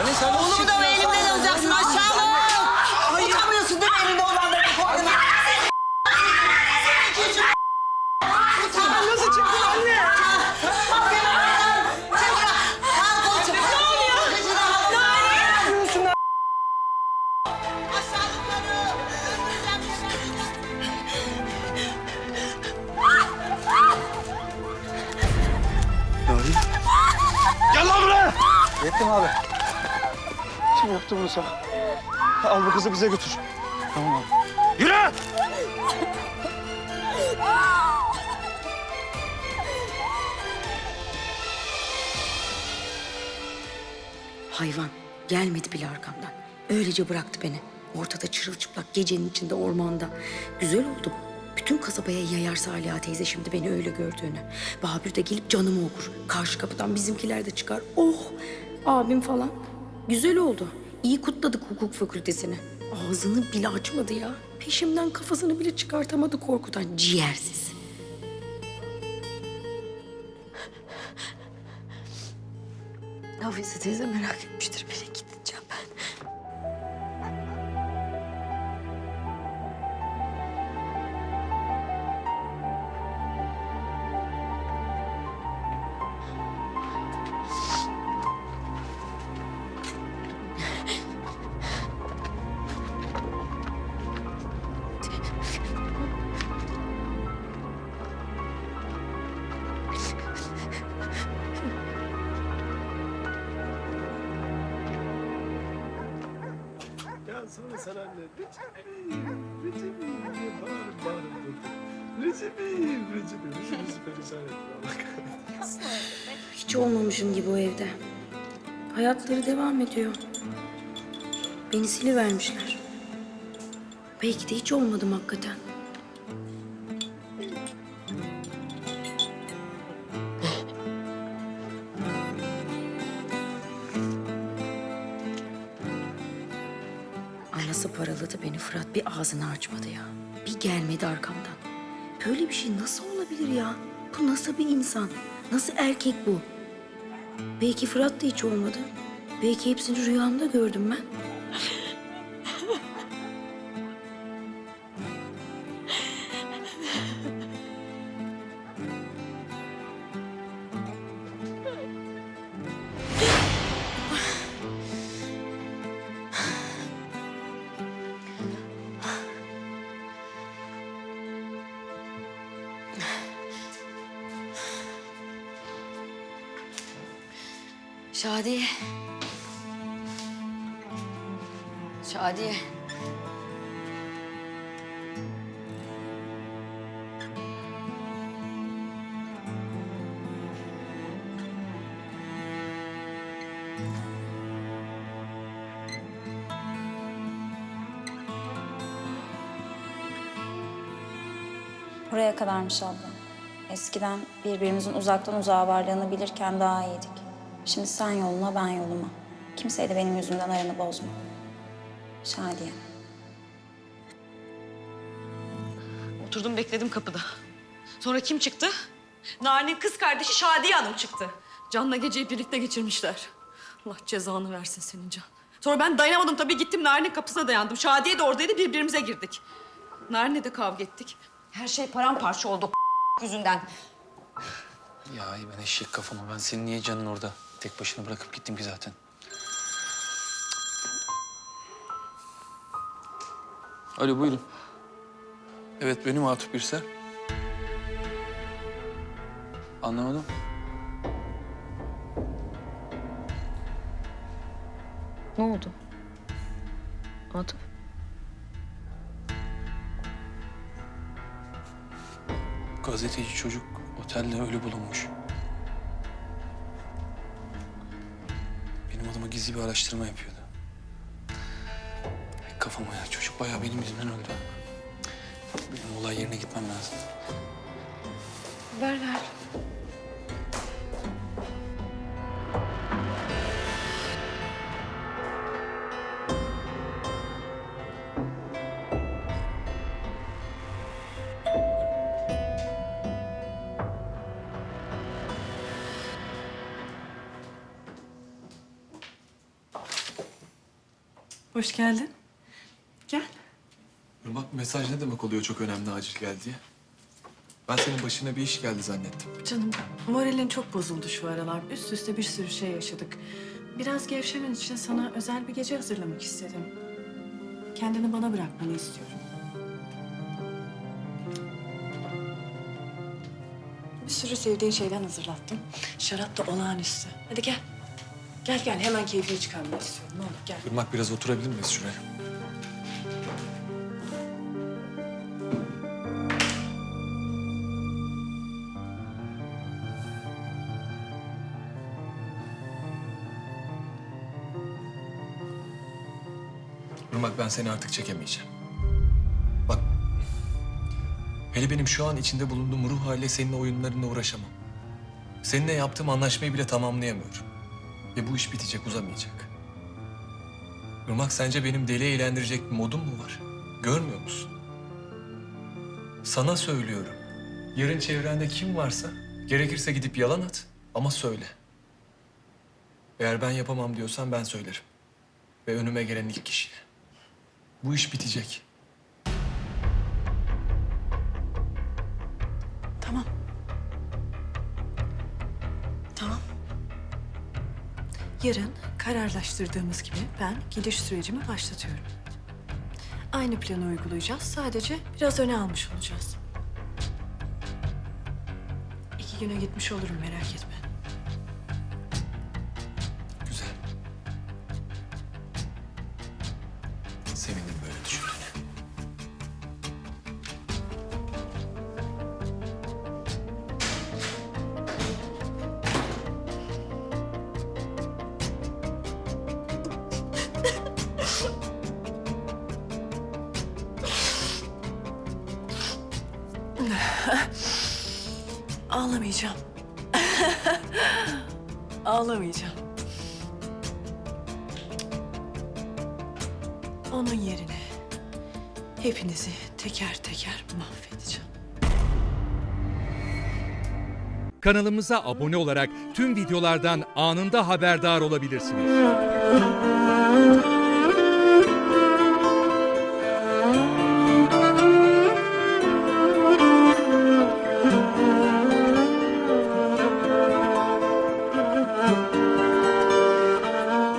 Anne sen Oğlumu da elimden alacaksın aşağılık. Utanmıyorsun değil mi elinde olanları koydun? nasıl çıktın anne? Narin. Gel lan buraya. Yettim abi. Kim yaptı bunu sana? Al bu kızı bize götür. Tamam abi. Yürü! Hayvan gelmedi bile arkamdan. Öylece bıraktı beni. Ortada çırılçıplak gecenin içinde ormanda. Güzel oldu. Bütün kasabaya yayar Saliha teyze şimdi beni öyle gördüğünü. Babür de gelip canımı okur. Karşı kapıdan bizimkiler de çıkar. Oh abim falan. Güzel oldu. İyi kutladık hukuk fakültesini. Ağzını bile açmadı ya. Peşimden kafasını bile çıkartamadı korkudan. Ciğersiz. Hafize teyze merak etmiştir. Beni gideceğim Ya sonra sen anne. Recep'im, Recep'im diye bağırıp bağırıp durdu. Recep'im, Recep'im. Üçümüzü perişan etti Allah kahretsin. Hiç olmamışım gibi o evde. Hayatları devam ediyor. Beni silivermişler. Belki de hiç olmadım hakikaten. Anası paraladı beni Fırat bir ağzını açmadı ya. Bir gelmedi arkamdan. Böyle bir şey nasıl olabilir ya? Bu nasıl bir insan? Nasıl erkek bu? Belki Fırat da hiç olmadı. Belki hepsini rüyamda gördüm ben. Şadiye. Şadiye. Buraya kadarmış abla. Eskiden birbirimizin uzaktan uzağa varlığını bilirken daha iyiydik. Şimdi sen yoluna ben yoluma. Kimseye de benim yüzümden aranı bozma. Şadiye. Oturdum bekledim kapıda. Sonra kim çıktı? Narin'in kız kardeşi Şadiye Hanım çıktı. Can'la geceyi birlikte geçirmişler. Allah cezanı versin senin Can. Sonra ben dayanamadım tabii gittim Narin'in kapısına dayandım. Şadiye de oradaydı birbirimize girdik. Narin'le de kavga ettik. Her şey paramparça oldu yüzünden. Ya ay ben eşek kafama. Ben senin niye canın orada? Tek başına bırakıp gittim ki zaten. Alo buyurun. Evet benim Atıf Birsel. Anlamadım. Ne oldu? Atıf. Gazeteci çocuk otelde ölü bulunmuş. Benim adıma gizli bir araştırma yapıyordu. Kafama ya çocuk bayağı benim yüzümden öldü. Benim olay yerine gitmem lazım. Ver ver. Hoş geldin. Gel. Bak mesaj ne demek oluyor çok önemli acil gel diye. Ben senin başına bir iş geldi zannettim. Canım, moralin çok bozuldu şu aralar. Üst üste bir sürü şey yaşadık. Biraz gevşemen için sana özel bir gece hazırlamak istedim. Kendini bana bırakmanı istiyorum. Bir sürü sevdiğin şeyden hazırlattım. Şarap da olağanüstü. Hadi gel. Gel gel hemen keyfini çıkarmak istiyorum. Ne olur gel. Irmak biraz oturabilir miyiz şuraya? Irmak ben seni artık çekemeyeceğim. Bak. Hele benim şu an içinde bulunduğum ruh haliyle seninle oyunlarına uğraşamam. Seninle yaptığım anlaşmayı bile tamamlayamıyorum. Ve bu iş bitecek, uzamayacak. Irmak sence benim deli eğlendirecek bir modum mu var? Görmüyor musun? Sana söylüyorum. Yarın çevrende kim varsa gerekirse gidip yalan at ama söyle. Eğer ben yapamam diyorsan ben söylerim. Ve önüme gelen ilk kişiye. Bu iş bitecek. Yarın kararlaştırdığımız gibi ben gidiş sürecimi başlatıyorum. Aynı planı uygulayacağız. Sadece biraz öne almış olacağız. İki güne gitmiş olurum merak etme. Güzel. Sevindim Ağlamayacağım. Ağlamayacağım. Onun yerine hepinizi teker teker mahvedeceğim. Kanalımıza abone olarak tüm videolardan anında haberdar olabilirsiniz.